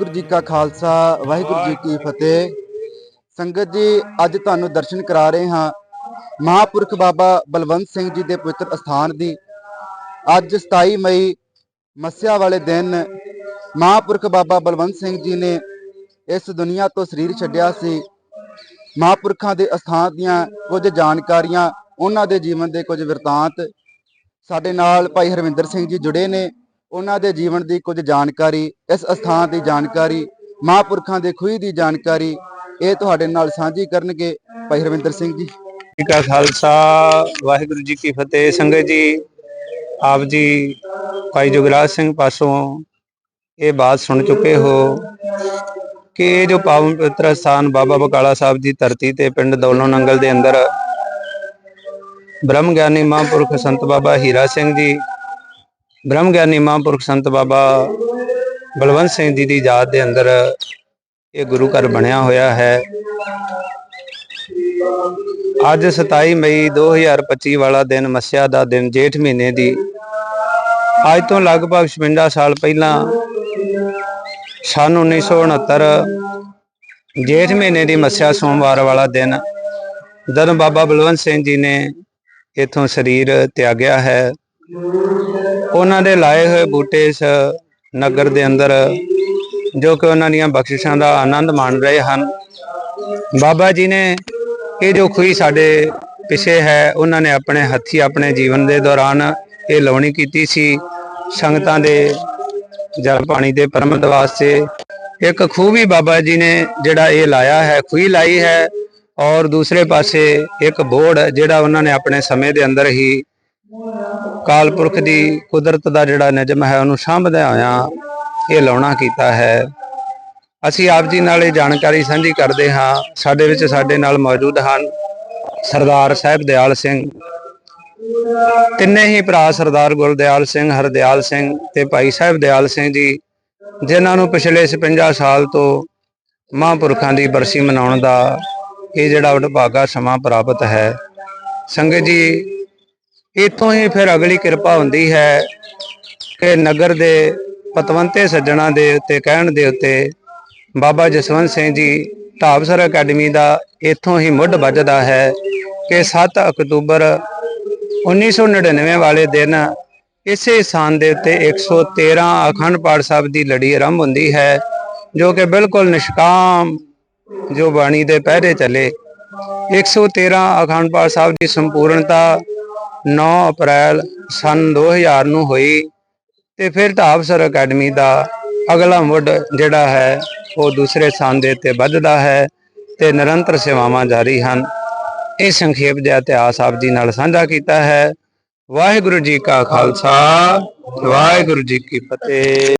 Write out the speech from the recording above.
ਵਾਹਿਗੁਰੂ ਜੀ ਕਾ ਖਾਲਸਾ, ਵਾਹਿਗੁਰੂ ਜੀ ਕੀ ਫਤਿਹ। ਸੰਗਤ ਜੀ, ਅੱਜ ਤੁਹਾਨੂੰ ਦਰਸ਼ਨ ਕਰਾ ਰਹੇ ਹਾਂ ਮਹਾਪੁਰਖ ਬਾਬਾ ਬਲਵੰਤ ਸਿੰਘ ਜੀ ਦੇ ਪਵਿੱਤਰ ਅਸਥਾਨ ਦੀ। ਅੱਜ 27 ਮਈ, ਮੱਸਿਆ ਵਾਲੇ ਦਿਨ, ਮਹਾਪੁਰਖ ਬਾਬਾ ਬਲਵੰਤ ਸਿੰਘ ਜੀ ਨੇ ਇਸ ਦੁਨੀਆ ਤੋਂ ਸਰੀਰ ਛੱਡਿਆ ਸੀ। ਮਹਾਪੁਰਖਾਂ ਦੇ ਅਸਥਾਨ ਦੀਆਂ ਕੁਝ ਜਾਣਕਾਰੀਆਂ, ਉਹਨਾਂ ਦੇ ਜੀਵਨ ਦੇ ਕੁਝ ਵਰਤਾਂਤ ਸਾਡੇ ਨਾਲ ਭਾਈ ਹਰਵਿੰਦਰ ਸਿੰਘ ਜੀ ਜੁੜੇ ਨੇ। ਉਹਨਾਂ ਦੇ ਜੀਵਨ ਦੀ ਕੁਝ ਜਾਣਕਾਰੀ, ਇਸ ਅਸਥਾਨ ਦੀ ਜਾਣਕਾਰੀ, ਮਹਾਂਪੁਰਖਾਂ ਦੇ ਖੂਹੀ ਦੀ ਜਾਣਕਾਰੀ, ਇਹ ਤੁਹਾਡੇ ਨਾਲ ਸਾਂਝੀ ਕਰਨਗੇ ਭਾਈ ਹਰਵਿੰਦਰ ਸਿੰਘ ਜੀ। ਕਾ ਖਾਲਸਾ, ਵਾਹਿਗੁਰੂ ਜੀ ਕੀ ਫਤਿਹ। ਸੰਗਤ ਜੀ, ਆਪ ਜੀ, ਭਾਈ ਜੁਗਰਾਜ ਸਿੰਘ ਪਾਸੋਂ ਇਹ ਬਾਤ ਸੁਣ ਚੁੱਕੇ ਹੋ ਕਿ ਇਹ ਜੋ ਪਾਵਨ ਪਵਿੱਤਰ ਸਥਾਨ ਬਾਬਾ ਬਕਾਲਾ ਸਾਹਿਬ ਦੀ ਧਰਤੀ ਤੇ ਪਿੰਡ ਦੌਲੋ ਨੰਗਲ ਦੇ ਅੰਦਰ ਬ੍ਰਹਮ ਗਿਆਨੀ ਮਹਾਂਪੁਰਖ ਸੰਤ ਬਾਬਾ ਹੀਰਾ ਸਿੰਘ ਜੀ ਬ੍ਰਹਮ ਗਿਆਨੀ ਮਹਾਂਪੁਰਖ ਸੰਤ ਬਾਬਾ ਬਲਵੰਤ ਸਿੰਘ ਜੀ ਦੀ ਯਾਦ ਦੇ ਅੰਦਰ ਇਹ ਗੁਰੂ ਘਰ ਬਣਿਆ ਹੋਇਆ ਹੈ। ਅੱਜ 27 ਮਈ 2025 ਵਾਲਾ ਦਿਨ ਮੱਸਿਆ ਦਾ ਦਿਨ, ਜੇਠ ਮਹੀਨੇ ਦੀ। ਅੱਜ ਤੋਂ ਲਗਭਗ 56 ਸਾਲ ਪਹਿਲਾਂ ਸਨ 1969 ਜੇਠ ਮਹੀਨੇ ਦੀ ਮੱਸਿਆ ਸੋਮਵਾਰ ਵਾਲਾ ਦਿਨ, ਜਦੋਂ ਬਾਬਾ ਬਲਵੰਤ ਸਿੰਘ ਜੀ ਨੇ ਇਥੋਂ ਸਰੀਰ ਤਿਆਗਿਆ ਹੈ। ਉਹਨਾਂ ਦੇ ਲਾਏ ਹੋਏ ਬੂਟੇ ਇਸ ਨਗਰ ਦੇ ਅੰਦਰ, ਜੋ ਕਿ ਉਹਨਾਂ ਦੀਆਂ ਬਖਸ਼ਿਸ਼ਾਂ ਦਾ ਆਨੰਦ ਮਾਣ ਰਹੇ ਹਨ। ਬਾਬਾ ਜੀ ਨੇ ਇਹ ਜੋ ਖੂਹੀ ਸਾਡੇ ਪਿੱਛੇ ਹੈ, ਉਹਨਾਂ ਨੇ ਆਪਣੇ ਹੱਥੀ ਆਪਣੇ ਜੀਵਨ ਦੇ ਦੌਰਾਨ ਇਹ ਲਾਉਣੀ ਕੀਤੀ ਸੀ। ਸੰਗਤਾਂ ਦੇ ਜਲ ਪਾਣੀ ਦੇ ਪ੍ਰਬੰਧ ਵਾਸਤੇ ਇੱਕ ਖੂਹ ਵੀ ਬਾਬਾ ਜੀ ਨੇ ਜਿਹੜਾ ਇਹ ਲਾਇਆ ਹੈ, ਖੂਹੀ ਲਾਈ ਹੈ। ਔਰ ਦੂਸਰੇ ਪਾਸੇ ਇੱਕ ਬੋਰਡ ਜਿਹੜਾ ਉਹਨਾਂ ਨੇ ਆਪਣੇ ਸਮੇਂ ਦੇ ਅੰਦਰ ਹੀ ਕਾਲ ਪੁਰਖ ਦੀ ਕੁਦਰਤ ਦਾ ਜਿਹੜਾ ਨਿਯਮ ਹੈ, ਉਹਨੂੰ ਸਾਂਭਦਿਆਂ ਹੋਇਆ ਇਹ ਲਾਉਣਾ ਕੀਤਾ ਹੈ। ਅਸੀਂ ਆਪ ਜੀ ਨਾਲ ਇਹ ਜਾਣਕਾਰੀ ਸਾਂਝੀ ਕਰਦੇ ਹਾਂ। ਸਾਡੇ ਵਿੱਚ ਸਾਡੇ ਨਾਲ ਮੌਜੂਦ ਹਨ ਸਰਦਾਰ ਸਾਹਿਬ ਦਿਆਲ ਸਿੰਘ। ਤਿੰਨੇ ਹੀ ਭਰਾ ਸਰਦਾਰ ਗੁਰਦਿਆਲ ਸਿੰਘ, ਹਰਦਿਆਲ ਸਿੰਘ ਤੇ ਭਾਈ ਸਾਹਿਬ ਦਿਆਲ ਸਿੰਘ ਜੀ, ਜਿਨ੍ਹਾਂ ਨੂੰ ਪਿਛਲੇ 56 ਸਾਲ ਤੋਂ ਮਹਾਂਪੁਰਖਾਂ ਦੀ ਬਰਸੀ ਮਨਾਉਣ ਦਾ ਇਹ ਜਿਹੜਾ ਵਡਭਾਗਾ ਸਮਾਂ ਪ੍ਰਾਪਤ ਹੈ। ਸੰਗਤ ਜੀ ਇਥੋਂ ਹੀ ਫਿਰ ਅਗਲੀ ਕਿਰਪਾ ਹੁੰਦੀ ਹੈ ਕਿ ਨਗਰ ਦੇ ਪਤਵੰਤੇ ਸੱਜਣਾ ਦੇ ਉੱਤੇ, ਕਹਿਣ ਦੇ ਉੱਤੇ ਬਾਬਾ ਜਸਵੰਤ ਸਿੰਘ ਜੀ ਢਾਬਸਰ ਅਕੈਡਮੀ ਦਾ ਇਥੋਂ ਹੀ ਮੁੱਢ ਵੱਜਦਾ ਹੈ ਕਿ 7 ਅਕਤੂਬਰ 1999 ਵਾਲੇ ਦਿਨ ਇਸੇ ਸਥਾਨ ਦੇ ਉੱਤੇ 113 ਅਖੰਡ ਪਾਠ ਸਾਹਿਬ ਦੀ ਲੜੀ ਆਰੰਭ ਹੁੰਦੀ ਹੈ, ਜੋ ਕਿ ਬਿਲਕੁਲ ਨਿਸ਼ਕਾਮ ਜੋ ਬਾਣੀ ਦੇ ਪਹਿਰੇ ਚੱਲੇ। 113 ਅਖੰਡ ਪਾਠ ਸਾਹਿਬ ਦੀ ਸੰਪੂਰਨਤਾ 9 ਅਪ੍ਰੈਲ ਸਨ 2000 ਨੂੰ ਹੋਈ ਤੇ ਫਿਰ ਢਾਬਸਰ ਅਕੈਡਮੀ ਦਾ ਅਗਲਾ ਮੁੱਢ ਜਿਹੜਾ ਹੈ, ਉਹ ਦੂਸਰੇ ਸਥਾਨ ਦੇ ਉੱਤੇ ਵੱਧਦਾ ਹੈ ਤੇ ਨਿਰੰਤਰ ਸੇਵਾਵਾਂ ਜਾਰੀ ਹਨ। ਇਹ ਸੰਖੇਪ ਜਿਹਾ ਇਤਿਹਾਸ ਆਪ ਜੀ ਨਾਲ ਸਾਂਝਾ ਕੀਤਾ ਹੈ। ਵਾਹਿਗੁਰੂ ਜੀ ਕਾ ਖਾਲਸਾ, ਵਾਹਿਗੁਰੂ ਜੀ ਕੀ ਫਤਿਹ।